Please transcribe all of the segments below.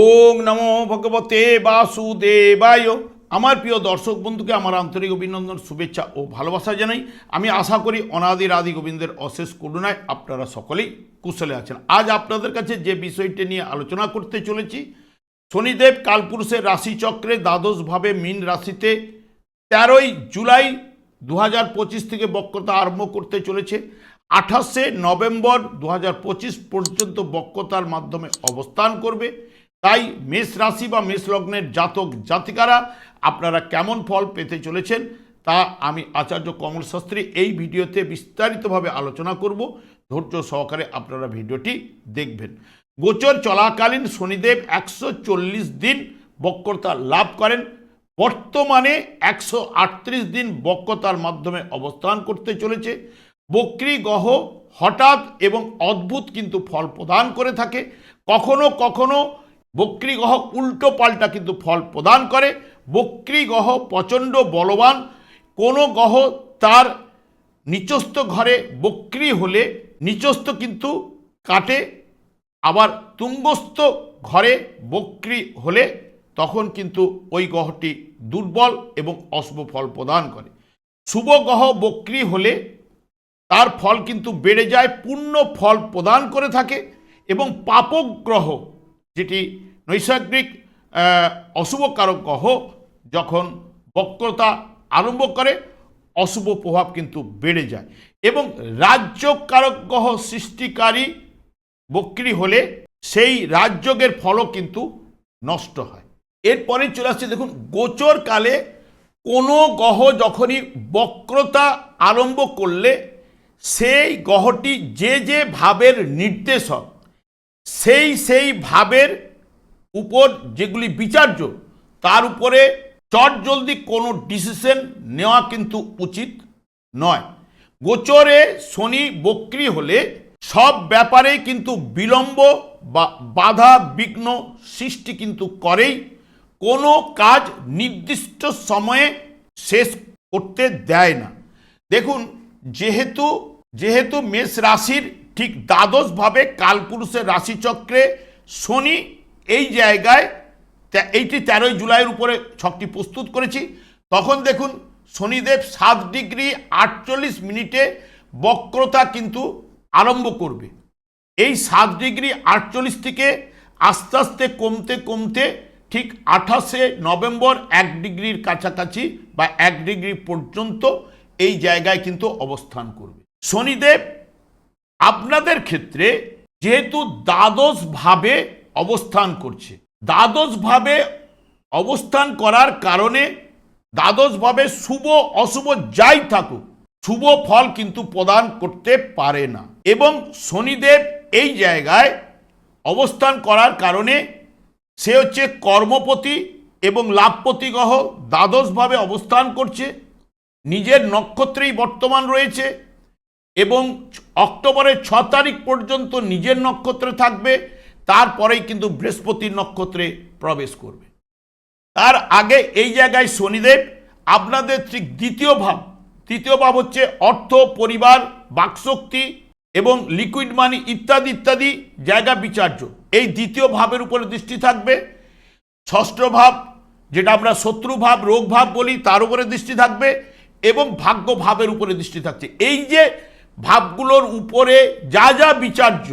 ওং নমো ভগবতে বাসুদেবায়। আমার প্রিয় দর্শক বন্ধুকে আমার আন্তরিক অভিনন্দন, শুভেচ্ছা ও ভালোবাসা জানাই। আমি আশা করি অনাদির আদি গোবিন্দের অশেষ করুণায় আপনারা সকলেই কুশলে আছেন। আজ আপনাদের কাছে যে বিষয়টি নিয়ে আলোচনা করতে চলেছি, শনিদেব কালপুরুষের রাশিচক্রে দ্বাদশভাবে মীন রাশিতে তেরোই জুলাই দু হাজার পঁচিশ থেকে বক্রতা আরম্ভ করতে চলেছে। আঠাশে নভেম্বর দু হাজার পঁচিশ পর্যন্ত বক্রতার মাধ্যমে অবস্থান করবে। তাই মেষ রাশি বা মেষ লগ্নের জাতক জাতিকারা আপনারা কেমন ফল পেতে চলেছেন তা আমি আচার্য কমল শাস্ত্রী এই ভিডিওতে বিস্তারিতভাবে আলোচনা করব। ধৈর্য সহকারে আপনারা ভিডিওটি দেখবেন। গোচর চলাকালীন শনিদেব একশো চল্লিশ দিন বক্রতা লাভ করেন। বর্তমানে একশো আটত্রিশ দিন বক্রতার মাধ্যমে অবস্থান করতে চলেছে। বক্রী গ্রহ হঠাৎ এবং অদ্ভুত কিন্তু ফল প্রদান করে থাকে। কখনো কখনো বক্রী গ্রহ উল্টো পাল্টা কিন্তু ফল প্রদান করে। বক্রী গ্রহ প্রচণ্ড বলবান। কোনো গ্রহ তার নিচস্থ ঘরে বক্রী হলে নিচস্থ কিন্তু কাটে। আবার তুঙ্গস্থ ঘরে বক্রী হলে তখন কিন্তু ওই গ্রহটি দুর্বল এবং অশুভ ফল প্রদান করে। শুভ গ্রহ বক্রী হলে তার ফল কিন্তু বেড়ে যায়, পূর্ণ ফল প্রদান করে থাকে এবং পাপক গ্রহ যেটি নৈসর্গিক অশুভ কারক গ্রহ যখন বক্রতা আরম্ভ করে, অশুভ প্রভাব কিন্তু বেড়ে যায়। এবং রাজ্যকারক গ্রহ সৃষ্টিকারী বক্রি হলে সেই রাজযোগের ফলও কিন্তু নষ্ট হয়। এরপরে চলে আসছে দেখুন, গোচর কালে কোনো গ্রহ যখনই বক্রতা আরম্ভ করলে, সেই গ্রহটি যে যে ভাবের নির্দেশক সেই সেই ভাবের উপর যেগুলি বিচার্য, তার উপরে চট জলদি কোনো ডিসিশন নেওয়া কিন্তু উচিত নয়। গোচরে শনি বক্রি হলে সব ব্যাপারে কিন্তু বিলম্ব বা বাধা বিঘ্ন সৃষ্টি কিন্তু করেই কোনো কাজ নির্দিষ্ট সময়ে শেষ করতে দেয় না। দেখুন, যেহেতু যেহেতু মেষ রাশির ঠিক দ্বাদশভাবে কালপুরুষের রাশিচক্রে শনি এই জায়গায় এইটি তেরোই জুলাইয়ের উপরে ছকটি প্রস্তুত করেছি। তখন দেখুন শনিদেব সাত ডিগ্রি আটচল্লিশ মিনিটে বক্রতা কিন্তু আরম্ভ করবে। এই সাত ডিগ্রি আটচল্লিশ থেকে আস্তে আস্তে কমতে কমতে ঠিক আঠাশে নভেম্বর এক ডিগ্রির কাছাকাছি বা এক ডিগ্রি পর্যন্ত এই জায়গায় কিন্তু অবস্থান করবে। শনিদেব আপনাদের ক্ষেত্রে যেহেতু দ্বাদশ ভাবে অবস্থান করছে। দ্বাদশ ভাবে অবস্থান করার কারণে দ্বাদশ ভাবে শুভ, অশুভ যাই থাকুক, শুভ ফল কিন্তু প্রদান করতে পারে না। এবং শনিদেব এই জায়গায় অবস্থান করার কারণে সে হচ্ছে কর্মপতি এবং লাভপতি গ্রহ দ্বাদশভাবে অবস্থান করছে। নিজের নক্ষত্রেই বর্তমান রয়েছে। এবং অক্টোবরের ছ তারিখ পর্যন্ত নিজের নক্ষত্রে থাকবে, তারপরেই কিন্তু বৃহস্পতির নক্ষত্রে প্রবেশ করবে। তার আগে এই জায়গায় শনিদেব, আপনাদের ঠিক দ্বিতীয় ভাব, তৃতীয় ভাব হচ্ছে অর্থ, পরিবার, বাকশক্তি এবং লিকুইড মানি ইত্যাদি ইত্যাদি, জায়গা বিচার্য। এই দ্বিতীয় ভাবের উপরে দৃষ্টি থাকবে। ষষ্ঠ ভাব, যেটা আমরা শত্রু ভাব, রোগ ভাব বলি, তার উপরে দৃষ্টি থাকবে এবং ভাগ্য ভাবের উপরে দৃষ্টি থাকছে। এই যে ভাবগুলোর উপরে যা যা বিচার্য,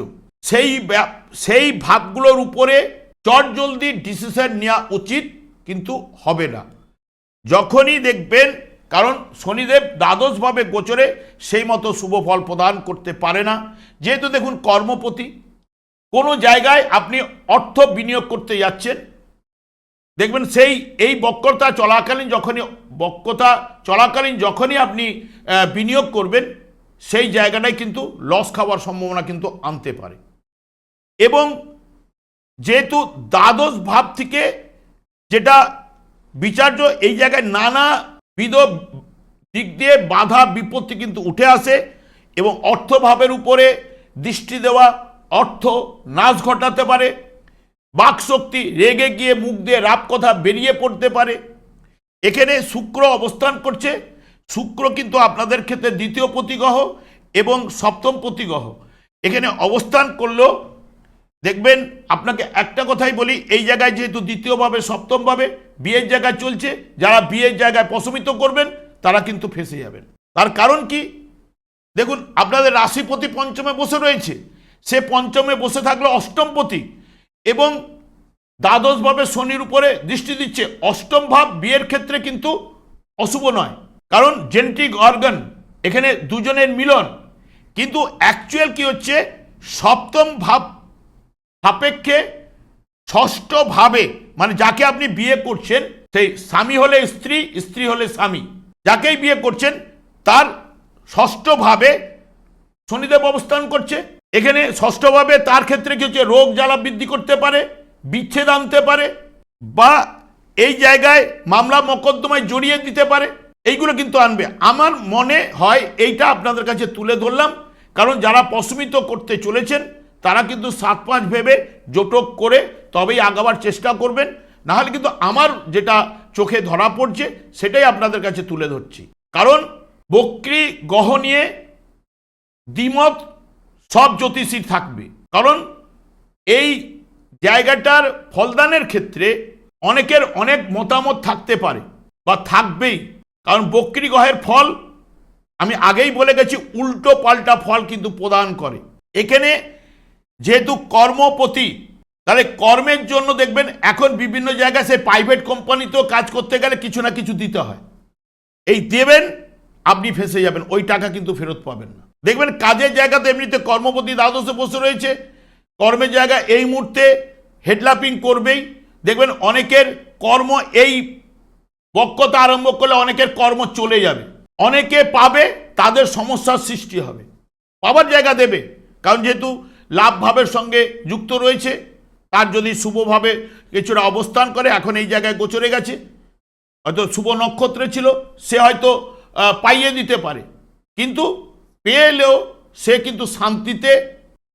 সেই সেই ভাবগুলোর উপরে চট জলদি ডিসিশন নেওয়া উচিত কিন্তু হবে না। যখনই দেখবেন, কারণ শনিদেব দ্বাদশভাবে গোচরে সেই মতো শুভ ফল প্রদান করতে পারে না। যেহেতু দেখুন, কর্মপতি, কোনো জায়গায় আপনি অর্থ বিনিয়োগ করতে যাচ্ছেন, দেখবেন সেই, এই বক্রতা চলাকালীন যখনই, বক্রতা চলাকালীন যখনই আপনি বিনিয়োগ করবেন সেই জায়গাটায় কিন্তু লস খাওয়ার সম্ভাবনা কিন্তু আনতে পারে। এবং যেহেতু দ্বাদশ ভাব থেকে যেটা বিচার্য এই জায়গায় নানাবিধ দিক দিয়ে বাধা বিপত্তি কিন্তু উঠে আসে এবং অর্থভাবের উপরে দৃষ্টি দেওয়া অর্থ নাশ ঘটাতে পারে, বাকশক্তি রেগে গিয়ে মুখ দিয়ে রাপ কথা বেরিয়ে পড়তে পারে। এখানে শুক্র অবস্থান করছে শুক্র কিন্তু আপনাদের ক্ষেত্রে দ্বিতীয় প্রতিগ্রহ এবং সপ্তম প্রতিগ্রহ। এখানে অবস্থান করলেও দেখবেন আপনাকে একটা কথাই বলি, এই জায়গায় যেহেতু দ্বিতীয়ভাবে, সপ্তমভাবে বিয়ের জায়গায় চলছে, যারা বিয়ের জায়গায় প্রশমিত করবেন, তারা কিন্তু ফেসে যাবেন। তার কারণ কি? দেখুন, আপনাদের রাশিপতি পঞ্চমে বসে রয়েছে। সে পঞ্চমে বসে থাকলে অষ্টমপতি এবং দ্বাদশভাবে শনির উপরে দৃষ্টি দিচ্ছে। অষ্টম ভাব বিয়ের ক্ষেত্রে কিন্তু অশুভ নয়। কারণ জেনেটিক অর্গান এখানে দুজনের মিলন। কিন্তু অ্যাকচুয়াল কি হচ্ছে? সপ্তম ভাব সাপেক্ষে ষষ্ঠ ভাবে মানে যাকে আপনি বিয়ে করছেন, সেই স্বামী হলে স্ত্রী স্ত্রী হলে স্বামী। যাকেই বিয়ে করছেন, তার ষষ্ঠ ভাবে শনিদেব অবস্থান করছে। এখানে ষষ্ঠভাবে তার ক্ষেত্রে কি হচ্ছে? রোগ জ্বালা বৃদ্ধি করতে পারে, বিচ্ছেদ আনতে পারে, বা এই জায়গায় মামলা মকদ্দমায় জড়িয়ে দিতে পারে। এইগুলো কিন্তু আনবে। আমার মনে হয় এইটা আপনাদের কাছে তুলে ধরলাম, কারণ যারা প্রশমিত করতে চলেছেন, তারা কিন্তু সাত পাঁচ ভেবে জোটক করে তবেই আগাবার চেষ্টা করবেন। নাহলে কিন্তু আমার যেটা চোখে ধরা পড়ছে, সেটাই আপনাদের কাছে তুলে ধরছি। কারণ বক্রি গ্রহ নিয়ে দ্বিমত সব জ্যোতিষীর থাকবে। কারণ এই জায়গাটার ফলদানের ক্ষেত্রে অনেকের অনেক মতামত থাকতে পারে বা থাকবেই। কারণ বক্রি গ্রহের ফল, আমি আগেই বলে গেছি, উল্টো পাল্টা ফল কিন্তু প্রদান করে। এখানে যেহেতু কর্মপতি, তাহলে কর্মের জন্য দেখবেন এখন বিভিন্ন জায়গায় সে প্রাইভেট কোম্পানিতেও কাজ করতে গেলে কিছু না কিছু দিতে হয়। এই দেবেন, আপনি ফেসে যাবেন, ওই টাকা কিন্তু ফেরত পাবেন না। দেখবেন কাজের জায়গাতে এমনিতে কর্মপতি দ্বাদশে বসে রয়েছে, কর্মের জায়গা এই মুহূর্তে হেডলাপিং করবেই। দেখবেন অনেকের কর্ম এই বক্রতা আরম্ভ করলে অনেকের কর্ম চলে যাবে। অনেকে পাবে, তাদের সমস্যার সৃষ্টি হবে। পাবার জায়গা দেবে। কারণ যেহেতু লাভভাবের সঙ্গে যুক্ত রয়েছে, তার যদি শুভভাবে কিছুটা অবস্থান করে, এখন এই জায়গায় গোচরে গেছে। হয়তো শুভ নক্ষত্রে ছিল, সে হয়তো পাইয়ে দিতে পারে। কিন্তু পেয়ে এলেও সে কিন্তু শান্তিতে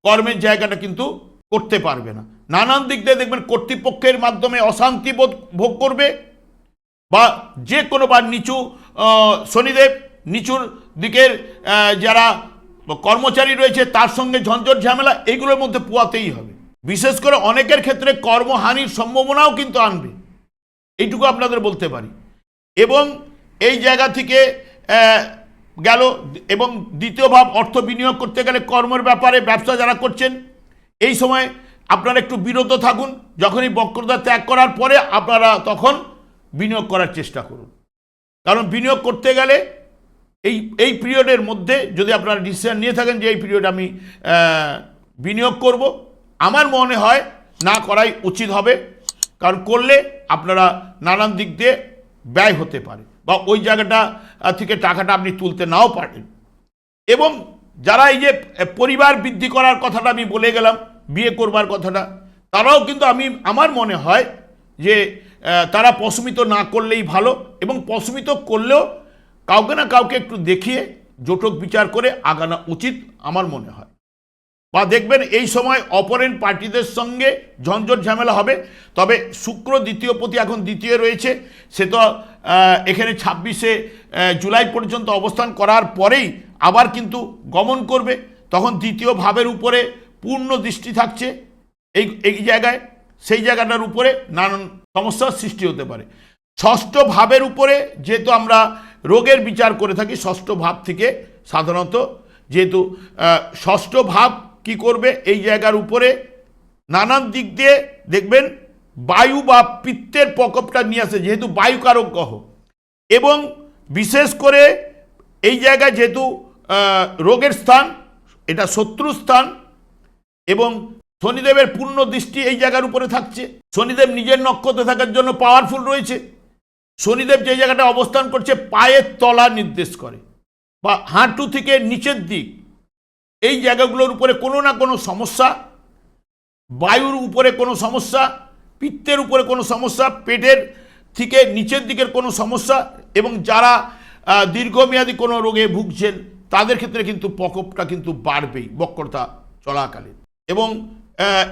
কর্মের জায়গাটা কিন্তু করতে পারবে না। নানান দিক দিয়ে দেখবেন কর্তৃপক্ষের মাধ্যমে অশান্তি বোধ, ভোগ করবে। বা যে কোনো বা নিচু শনিদেব নিচুর দিকের যারা কর্মচারী রয়েছে তার সঙ্গে ঝঞ্ঝট ঝামেলা এইগুলোর মধ্যে পোয়াতেই হবে। বিশেষ করে অনেকের ক্ষেত্রে কর্মহানির সম্ভাবনাও কিন্তু আনবে। এইটুকু আপনাদের বলতে পারি। এবং এই জায়গা থেকে গেল এবং দ্বিতীয় ভাব, অর্থ বিনিয়োগ করতে গেলে কর্মের ব্যাপারে ব্যবসা যারা করছেন, এই সময় আপনারা একটু বিরত থাকুন। যখনই বক্রতা ত্যাগ করার পরে আপনারা তখন বিনিয়োগ করার চেষ্টা করুন। কারণ বিনিয়োগ করতে গেলে এই এই পিরিয়ডের মধ্যে যদি আপনারা ডিসিশন নিয়ে থাকেন যে এই পিরিয়ড আমি বিনিয়োগ করব, আমার মনে হয় না করাই উচিত হবে। কারণ করলে আপনারা নানান দিক দিয়ে ব্যয় হতে পারে বা ওই জায়গাটা থেকে টাকাটা আপনি তুলতে নাও পারেন। এবং যারা এই যে পরিবার বৃদ্ধি করার কথাটা আমি বলে গেলাম, বিয়ে করবার কথাটা, তারাও কিন্তু আমি, আমার মনে হয় যে তারা প্রশমিত না করলেই ভালো এবং প্রশমিত করলেও কাউকে না কাউকে একটু দেখিয়ে জোটক বিচার করে আগানো উচিত আমার মনে হয়। বা দেখবেন এই সময় অপরেন্ট পার্টিদের সঙ্গে ঝঞ্ঝট ঝামেলা হবে, তবে শুক্র দ্বিতীয় পতি এখন দ্বিতীয় রয়েছে, সে তো এখানে ছাব্বিশে জুলাই পর্যন্ত অবস্থান করার পরেই আবার কিন্তু গমন করবে, তখন দ্বিতীয় ভাবের উপরে পূর্ণ দৃষ্টি থাকছে, এই এই জায়গায়। সেই জায়গাটার উপরে নানান সমস্যার সৃষ্টি হতে পারে। ষষ্ঠ ভাবের উপরে যেহেতু আমরা রোগের বিচার করে থাকি, ষষ্ঠ ভাব থেকে সাধারণত যেহেতু ষষ্ঠ ভাব কি করবে? এই জায়গার উপরে নানান দিক দিয়ে দেখবেন বায়ু বা পিত্তের প্রকোপটা নিয়ে আসে, যেহেতু বায়ু কারক গ্রহ। এবং বিশেষ করে এই জায়গায় যেহেতু রোগের স্থান, এটা শত্রু স্থান এবং শনিদেবের পূর্ণ দৃষ্টি এই জায়গার উপরে থাকছে। শনিদেব নিজের নক্ষত্রে থাকার জন্য পাওয়ারফুল রয়েছে। শনিদেব যে জায়গাটা অবস্থান করছে, পায়ের তলা নির্দেশ করে বা হাঁটু থেকে নিচের দিক। এই জায়গাগুলোর উপরে কোনো না কোনো সমস্যা, বায়ুর উপরে কোনো সমস্যা, পিত্তের উপরে কোনো সমস্যা, পেটের থেকে নিচের দিকের কোনো সমস্যা এবং যারা দীর্ঘমেয়াদী কোনো রোগে ভুগছেন, তাদের ক্ষেত্রে কিন্তু প্রকোপটা কিন্তু বাড়বেই বক্রতা চলাকালীন। এবং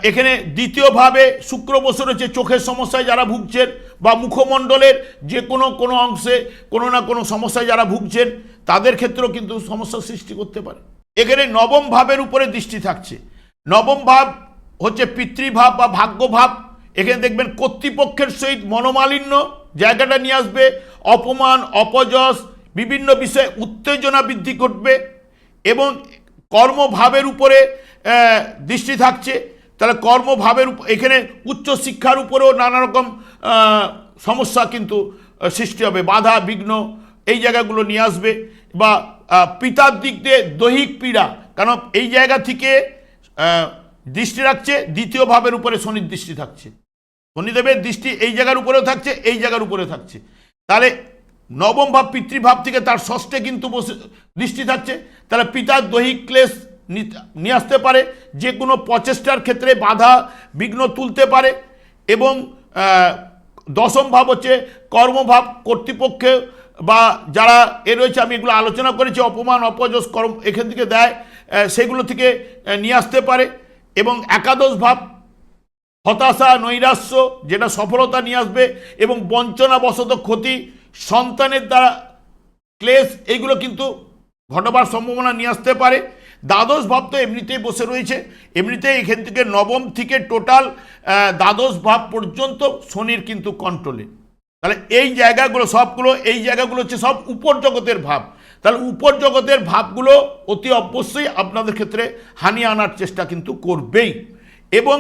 এখানে দ্বিতীয়ভাবে শুক্র বসে রয়েছে, চোখের সমস্যায় যারা ভুগছেন বা মুখমণ্ডলের যে কোনো কোনো অংশে কোনো না কোনো সমস্যায় যারা ভুগছেন, তাদের ক্ষেত্রেও কিন্তু সমস্যা সৃষ্টি করতে পারে। এখানে নবম ভাবের উপরে দৃষ্টি থাকছে। নবম ভাব হচ্ছে পিতৃভাব বা ভাগ্যভাব। এখানে দেখবেন কর্তৃপক্ষের সহিত মনোমালিন্য জায়গাটা নিয়ে আসবে, অপমান, অপযশ, বিভিন্ন বিষয়ে উত্তেজনা বৃদ্ধি ঘটবে এবং কর্মভাবের উপরে দৃষ্টি থাকছে। তাহলে কর্মভাবের এখানে উচ্চ শিক্ষার উপরেও নানা রকম সমস্যা কিন্তু সৃষ্টি হবে। বাধা, বিঘ্ন এই জায়গাগুলো নিয়ে আসবে বা পিতার দিক দিয়ে দৈহিক পীড়া কারণ এই জায়গা থেকে দৃষ্টি রাখছে, দ্বিতীয় ভাবের উপরে শনির দৃষ্টি থাকছে। শনিদেবের দৃষ্টি এই জায়গার উপরেও থাকছে, এই জায়গার উপরে থাকছে। তাহলে নবম ভাব পিতৃভাব থেকে তার ষষ্ঠে কিন্তু দৃষ্টি থাকছে তাহলে পিতার দৈহিক ক্লেশ নিয়ে আসতে পারে যে কোনো প্রচেষ্টার ক্ষেত্রে বাধা বিঘ্ন তুলতে পারে এবং দশম ভাব হচ্ছে কর্মভাব, কর্তৃপক্ষে বা যারা এ রয়েছে, আমি এগুলো আলোচনা করেছি, অপমান, অপযশ, কর্ম এখান থেকে দেয় সেগুলো থেকে নিয়ে আসতে পারে এবং একাদশ ভাব হতাশা, নৈরাশ্য, যেটা সফলতা নিয়ে আসবে এবং বঞ্চনাবশত ক্ষতি সন্তানের দ্বারা ক্লেশ এইগুলো কিন্তু ঘটবার সম্ভাবনা নিয়ে আসতে পারে। দ্বাদশ ভাব তো এমনিতেই বসে রয়েছে। এমনিতেই এখান থেকে নবম থেকে টোটাল দ্বাদশ ভাব পর্যন্ত শনির কিন্তু কন্ট্রোলে তাহলে এই জায়গাগুলো সবগুলো, এই জায়গাগুলো হচ্ছে সব উপর জগতের ভাব। তাহলে উপর জগতের ভাবগুলো অতি অবশ্যই আপনাদের ক্ষেত্রে হানি আনার চেষ্টা কিন্তু করবেই। এবং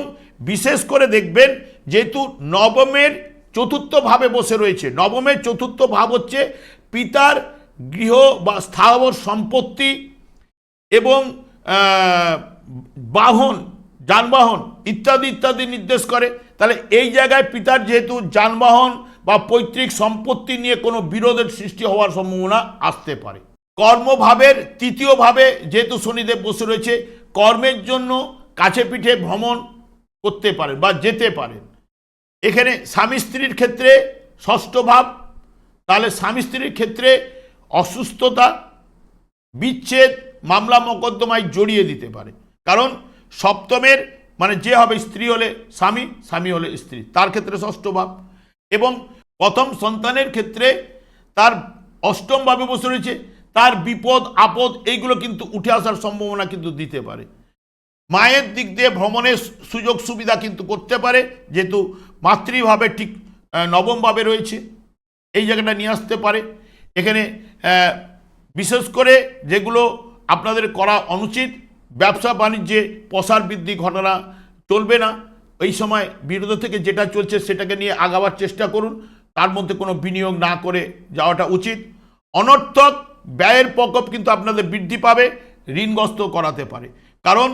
বিশেষ করে দেখবেন, যেহেতু নবমের চতুর্থ ভাবে বসে রয়েছে। নবমের চতুর্থ ভাব হচ্ছে পিতার গৃহ বা স্থাবর সম্পত্তি এবং বাহন, যানবাহন ইত্যাদি ইত্যাদি নির্দেশ করে। তাহলে এই জায়গায় পিতার যেহেতু যানবাহন বা পৈতৃক সম্পত্তি নিয়ে কোনো বিরোধের সৃষ্টি হওয়ার সম্ভাবনা আসতে পারে। কর্মভাবের তৃতীয়ভাবে যেহেতু শনিদেব বসে রয়েছে, কর্মের জন্য কাছে পিঠে ভ্রমণ করতে পারেন বা যেতে পারেন। এখানে স্বামী স্ত্রীর ক্ষেত্রে ষষ্ঠ ভাব, তাহলে স্বামী স্ত্রীর ক্ষেত্রে অসুস্থতা, বিচ্ছেদ, মামলা মোকদ্দমায় জড়িয়ে দিতে পারে। কারণ সপ্তমের মানে যে হবে স্ত্রী হলে স্বামী স্বামী হলে স্ত্রী, তার ক্ষেত্রে ষষ্ঠ ভাব। এবং প্রথম সন্তানের ক্ষেত্রে তার অষ্টম ভাবে বসে রয়েছে, তার বিপদ, আপদ, এইগুলো কিন্তু উঠে আসার সম্ভাবনা কিন্তু দিতে পারে। মায়ের দিক দিয়ে ভ্রমণের সুযোগ সুবিধা কিন্তু করতে পারে, যেহেতু মাতৃভাবে ঠিক নবমভাবে রয়েছে। এই জায়গাটা নিয়ে আসতে পারে। এখানে বিশেষ করে যেগুলো আপনাদের করা অনুচিত, ব্যবসা বাণিজ্যে প্রসার বৃদ্ধি ঘটনা চলবে না। এই সময় বিরোধ থেকে যেটা চলছে সেটাকে নিয়ে আগাবার চেষ্টা করুন। তার মধ্যে কোনো বিনিয়োগ না করে যাওয়াটা উচিত। অনর্থক ব্যয়ের প্রকোপ কিন্তু আপনাদের বৃদ্ধি পাবে, ঋণগ্রস্ত করাতে পারে। কারণ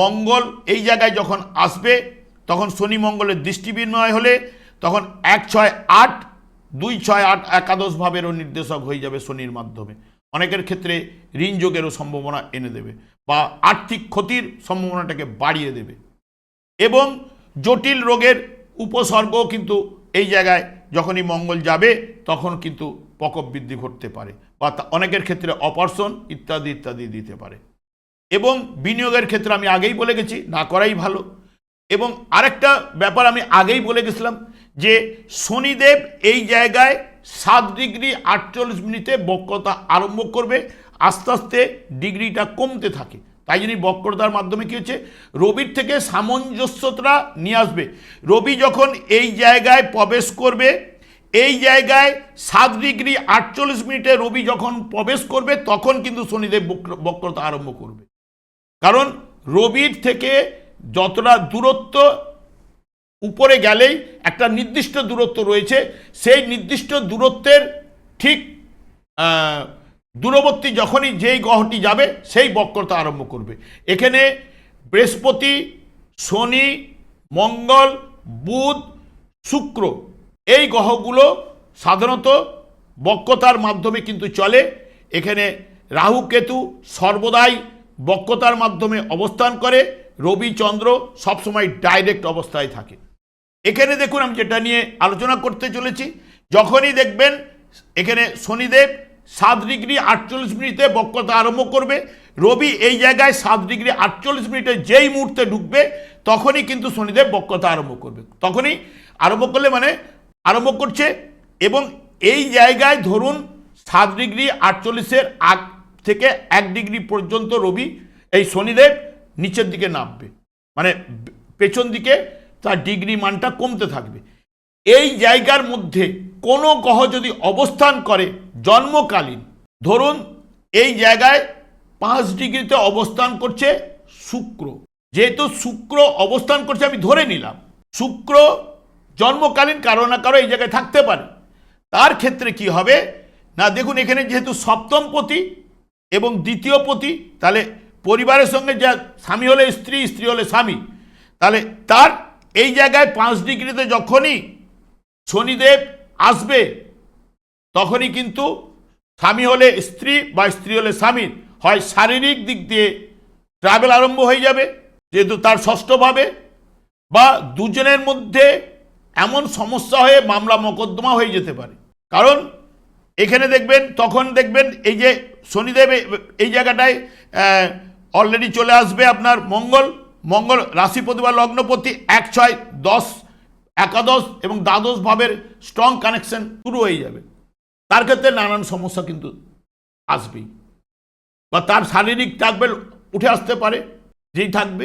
মঙ্গল এই জায়গায় যখন আসবে তখন শনি মঙ্গলের দৃষ্টি বিনিময় হলে তখন এক ছয় আট, দুই ছয় আট একাদশ ভাবেরও নির্দেশক হয়ে যাবে শনির মাধ্যমে। অনেকের ক্ষেত্রে ঋণ যোগেরও সম্ভাবনা এনে দেবে বা আর্থিক ক্ষতির সম্ভাবনাটাকে বাড়িয়ে দেবে। এবং জটিল রোগের উপসর্গও কিন্তু এই জায়গায় যখনই মঙ্গল যাবে তখন কিন্তু প্রকোপ বৃদ্ধি ঘটতে পারে বা অনেকের ক্ষেত্রে অপারেশন ইত্যাদি ইত্যাদি দিতে পারে। এবং বিনিয়োগের ক্ষেত্রে আমি আগেই বলে গেছি, না করাই ভালো। এবং আরেকটা ব্যাপার আমি আগেই বলে গেছিলাম যে শনিদেব এই জায়গায় সাত ডিগ্রি আটচল্লিশ মিনিটে বক্রতা আরম্ভ করবে। আস্তে আস্তে ডিগ্রিটা কমতে থাকে। তাই জন্য বক্রতার মাধ্যমে কী হচ্ছে? রবির থেকে সামঞ্জস্যতা নিয়ে আসবে। রবি যখন এই জায়গায় প্রবেশ করবে, এই জায়গায় সাত ডিগ্রি আটচল্লিশ মিনিটে রবি যখন প্রবেশ করবে, তখন কিন্তু শনিদেব বক্র- বক্রতা আরম্ভ করবে। কারণ রবির থেকে যতটা দূরত্ব উপরে গেলেই একটা নির্দিষ্ট দূরত্ব রয়েছে, সেই নির্দিষ্ট দূরত্বের ঠিক দূরবর্তী যখনই যেই গ্রহটি যাবে, সেই বক্রতা আরম্ভ করবে। এখানে বৃহস্পতি, শনি, মঙ্গল, বুধ, শুক্র এই গ্রহগুলো সাধারণত বক্রতার মাধ্যমে কিন্তু চলে। এখানে রাহু, কেতু সর্বদাই বক্রতার মাধ্যমে অবস্থান করে। রবি চন্দ্র সবসময় ডাইরেক্ট অবস্থায় থাকে। এখানে দেখুন, আমি যেটা নিয়ে আলোচনা করতে চলেছি, যখনই দেখবেন এখানে শনিদেব সাত ডিগ্রি আটচল্লিশ মিনিটে বক্রতা আরম্ভ করবে, রবি এই জায়গায় সাত ডিগ্রি আটচল্লিশ মিনিটে যেই মুহূর্তে ঢুকবে, তখনই কিন্তু শনিদেব বক্রতা আরম্ভ করবে। তখনই আরম্ভ করলে মানে আরম্ভ করছে এবং এই জায়গায় ধরুন সাত ডিগ্রি আটচল্লিশের আগ থেকে এক ডিগ্রি পর্যন্ত রবি, এই শনিদেব নিচের দিকে নামবে। মানে পেছন দিকে তার ডিগ্রি মানটা কমতে থাকবে। এই জায়গার মধ্যে কোনো গ্রহ যদি অবস্থান করে জন্মকালীন, ধরুন এই জায়গায় পাঁচ ডিগ্রিতে অবস্থান করছে শুক্র। যেহেতু শুক্র অবস্থান করছে, আমি ধরে নিলাম, শুক্র জন্মকালীন কারও না কারও এই জায়গায় থাকতে পারে। তার ক্ষেত্রে কি হবে? না, দেখুন, এখানে যেহেতু সপ্তম পতি এবং দ্বিতীয় পতি, তাহলে পরিবারের সঙ্গে যা স্বামী হলে স্ত্রী স্ত্রী হলে স্বামী, তাহলে তার এই জায়গায় পাঁচ ডিগ্রিতে যখনই শনিদেব আসবে, তখনই কিন্তু স্বামী হলে স্ত্রী বা স্ত্রী হলে স্বামীর হয় শারীরিক দিক দিয়ে ট্রাভেল আরম্ভ হয়ে যাবে, যেহেতু তার ষষ্ঠভাবে বা দুজনের মধ্যে এমন সমস্যা হয়ে মামলা মোকদ্দমা হয়ে যেতে পারে। কারণ এখানে দেখবেন, তখন দেখবেন এই যে শনিদেব এই জায়গাটায় অলরেডি চলে আসবে আপনার মঙ্গল মঙ্গল রাশিপতি বা লগ্নপতি এক ছয় দশ, একাদশ এবং দ্বাদশ ভাবের স্ট্রং কানেকশন শুরু হয়ে যাবে। তার ক্ষেত্রে নানান সমস্যা কিন্তু আসবেই। বা তার শারীরিক থাকবে, উঠে আসতে পারে, যেই থাকবে,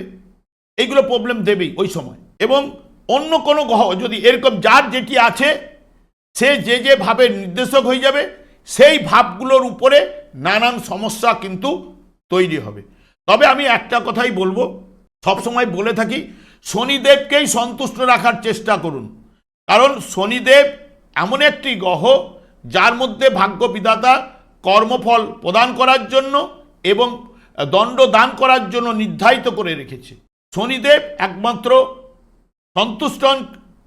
এইগুলো প্রবলেম দেবেই ওই সময়। এবং অন্য কোনো গ্রহ যদি এরকম যার যেটি আছে, সে যে যে ভাবে নির্দেশক হয়ে যাবে, সেই ভাবগুলোর উপরে নানান সমস্যা কিন্তু তৈরি হবে। তবে আমি একটা কথাই বলব, সবসময় বলে থাকি, শনিদেবকেই সন্তুষ্ট রাখার চেষ্টা করুন। কারণ শনিদেব এমন একটি গ্রহ, যার মধ্যে ভাগ্য বিধাতা কর্মফল প্রদান করার জন্য এবং দণ্ড দান করার জন্য নির্ধারিত করে রেখেছে। শনিদেব একমাত্র সন্তুষ্ট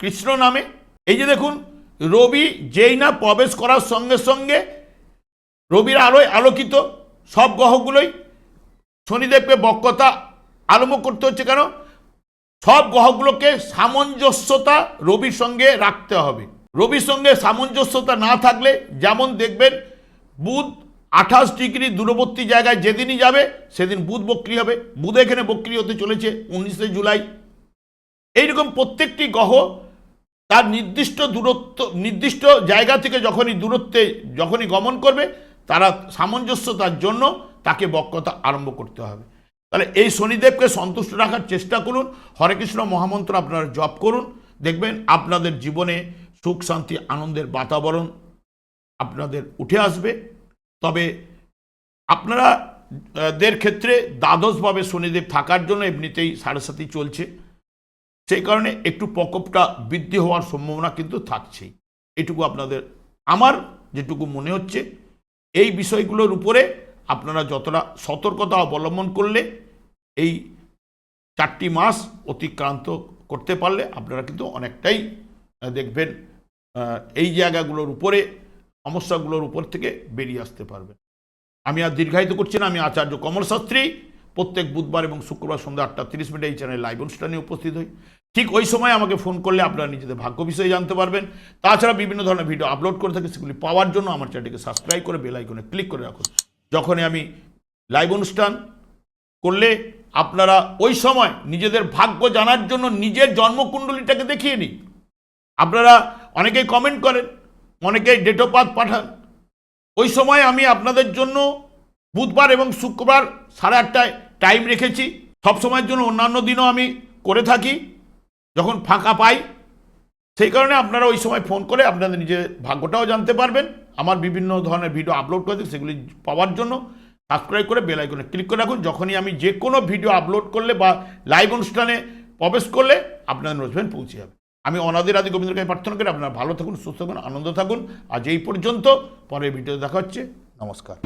কৃষ্ণ নামে। এই যে দেখুন, রবি যেই না প্রবেশ করার সঙ্গে সঙ্গে রবির আলোয় আলোকিত, সব গ্রহগুলোই শনিদেবকে বক্রতা আরম্ভ করতে হচ্ছে কেন? সব গ্রহগুলোকে সামঞ্জস্যতা রবির সঙ্গে রাখতে হবে। রবির সঙ্গে সামঞ্জস্যতা না থাকলে, যেমন দেখবেন, বুধ আঠাশ ডিগ্রি দূরবর্তী জায়গায় যেদিনই যাবে, সেদিন বুধ বক্রি হবে। বুধ এখানে বক্রি হতে চলেছে উনিশে জুলাই। এইরকম প্রত্যেকটি গ্রহ তার নির্দিষ্ট দূরত্ব, নির্দিষ্ট জায়গা থেকে যখনই দূরত্বে যখনই গমন করবে, তারা সামঞ্জস্যতার জন্য তাকে বক্রতা আরম্ভ করতে হবে। তাহলে এই শনিদেবকে সন্তুষ্ট রাখার চেষ্টা করুন, হরে কৃষ্ণ মহামন্ত্র আপনারা জপ করুন, দেখবেন আপনাদের জীবনে সুখ, শান্তি, আনন্দের বাতাবরণ আপনাদের উঠে আসবে। তবে আপনারা দের ক্ষেত্রে দ্বাদশভাবে শনিদেব থাকার জন্য এমনিতেই সাড়ে সাথী চলছে। সেই কারণে একটু প্রকোপটা বৃদ্ধি হওয়ার সম্ভাবনা কিন্তু থাকছেই। এটুকু আপনাদের, আমার যেটুকু মনে হচ্ছে, এই বিষয়গুলোর উপরে আপনারা যতটা সতর্কতা অবলম্বন করলে এই চারটি মাস অতিক্রান্ত করতে পারলে আপনারা কিন্তু অনেকটাই দেখবেন এই জায়গাগুলোর উপরে, সমস্যাগুলোর উপর থেকে বেরিয়ে আসতে পারবেন। আমি আর দীর্ঘায়িত করছি না, আমি আচার্য কমল শাস্ত্রী। প্রত্যেক বুধবার এবং শুক্রবার সন্ধ্যা আটটা তিরিশ মিনিটে এই চ্যানেল লাইভ অনুষ্ঠানে উপস্থিত হই। ঠিক ওই সময় আমাকে ফোন করলে আপনারা নিজেদের ভাগ্য বিষয়ে জানতে পারবেন। তাছাড়া বিভিন্ন ধরনের ভিডিও আপলোড করে থাকি, সেগুলি পাওয়ার জন্য আমার চ্যানেলটিকে সাবস্ক্রাইব করে বেল আইকনে ক্লিক করে রাখুন। যখনই আমি লাইভ অনুষ্ঠান করলে আপনারা ওই সময় নিজেদের ভাগ্য জানার জন্য নিজের জন্মকুণ্ডলীটাকে দেখিয়ে নিন। আপনারা অনেকেই কমেন্ট করেন, অনেকেই ডেট অফ বার্থ পাঠান। ওই সময় আমি আপনাদের জন্য বুধবার এবং শুক্রবার সাড়ে আটটায় টাইম রেখেছি। সব সময়ের জন্য অন্যান্য দিনও আমি করে থাকি, যখন ফাঁকা পাই। সেই কারণে আপনারা ওই সময় ফোন করে আপনাদের নিজের ভাগ্যটাও জানতে পারবেন। আমার বিভিন্ন ধরনের ভিডিও আপলোড করে দিই সেগুলি পাওয়ার জন্য সাবস্ক্রাইব করে বেল আইকনে ক্লিক করে রাখুন। যখনই আমি যে কোনো ভিডিও আপলোড করলে বা লাইভ অনুষ্ঠানে প্রবেশ করলে আপনাদের নোটিফিকেশন পৌঁছে যাবে। আমি অনাদের আদি গোবিন্দের কাছে প্রার্থনা করি, আপনারা ভালো থাকুন, সুস্থ থাকুন, আনন্দ থাকুন। আজ এই পর্যন্ত, পরের ভিডিও দেখা হচ্ছে। নমস্কার।